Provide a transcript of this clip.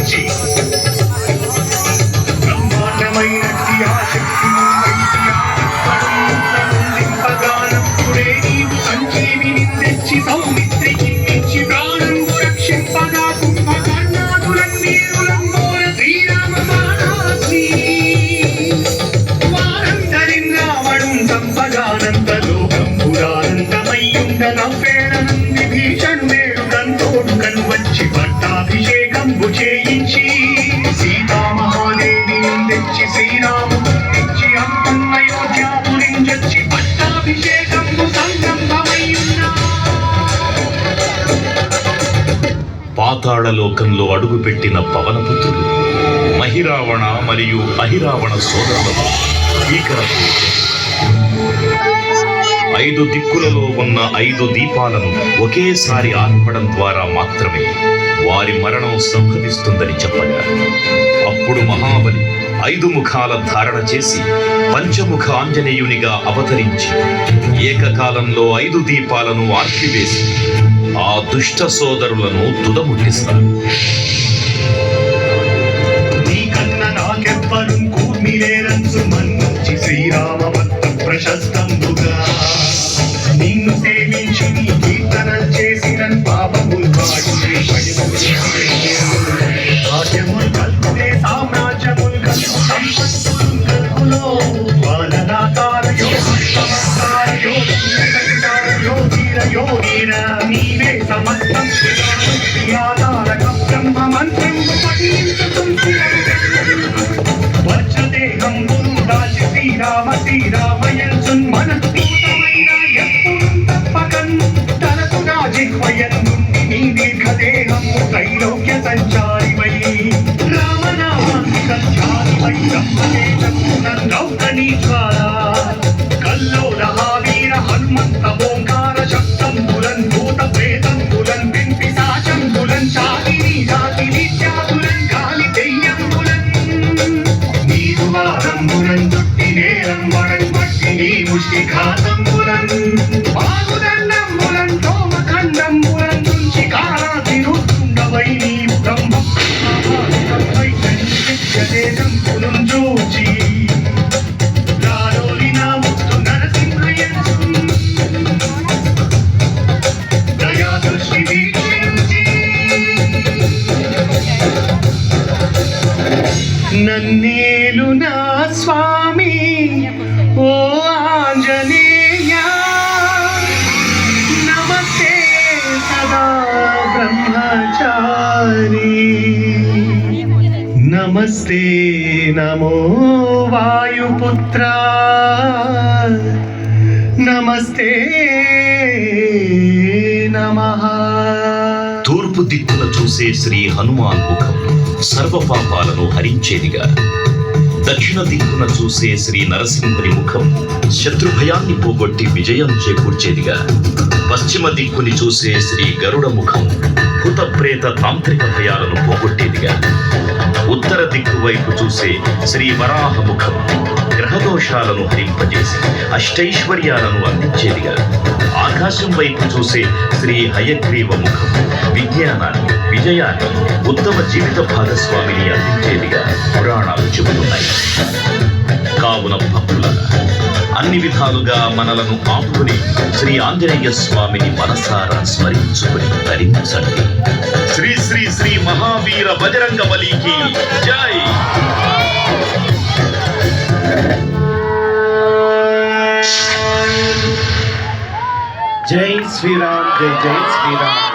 energy. పాతాళలోకంలో అడుగుపెట్టిన పవనపుత్రులు మహిరావణ మరియు అహిరావణ సోదరులను భీకరపు ఐదు దిక్కులలో ఉన్న ఐదు దీపాలను ఒకేసారి ఆర్పడం ద్వారా మాత్రమే వారి మరణం సంభవిస్తుందని చెప్పగా అప్పుడు మహాబలి ఐదు ముఖాల ధారణ చేసి పంచముఖ ఆంజనేయునిగా అవతరించి ఏకకాలంలో ఐదు దీపాలను ఆర్పివేసి ఆ దుష్ట సోదరులను తుదముట్టిస్తారు. శ్రీరామ భక్త ప్రశస్తంబుగా. నిన్ను సేవించి కీర్తనలు చేసిన పాపములు వజ్రదేహం గురు దాచి శ్రీరామ శ్రీరామయల్సున్ మనస్తూతమైన ఎప్పుడు తప్పకన్ తనకు రాజిహ్వయన్ నుండి నీ దీర్ఘదేహం త్రైలోక్య సంచారం. దుట్టి నేరం వడన్ నీ ముష్టి ఘాతం బాగుదండంబులన్ నన్నేలు నా స్వామి. ఓ ఆంజనేయ నమస్తే సదా బ్రహ్మచారి. నమస్తే నమో వాయుపుత్ర. నమస్తే నమః. తూర్పు దిక్కున చూసే శ్రీ హనుమాన్ ముఖం సర్వ పాపాలను హరించేదిగా. దక్షిణ దిక్కున చూసే శ్రీ నరసింహుని ముఖం శత్రుభయాన్ని పోగొట్టి విజయం చేకూర్చేదిగా. పశ్చిమ దిక్కుని చూసే శ్రీ గరుడ ముఖం ప్రేత తాంత్రిక భయాలను పోగొట్టేదిగా ఉత్తర దిక్కు వైపు చూసే శ్రీ వరాహముఖం గ్రహదోషాలను హరింపజేసి అష్టైశ్వర్యాలను అందించేదిగా ఆకాశం వైపు చూసే శ్రీ హయగ్రీవ ముఖం విజ్ఞానాన్ని విజయాన్ని ఉత్తమ జీవిత భాగస్వామిని అందించేదిగా పురాణాలు చెబుతున్నాయి. కావున భక్తుల అన్ని విధాలుగా మనలను ఆపుకుని శ్రీ ఆంజనేయ స్వామిని మనసారా స్మరించుకుని ధరించండి శ్రీ శ్రీ శ్రీ మహావీర బజరంగ బలికి జై! జై శ్రీరామ్ జై జై శ్రీరామ్.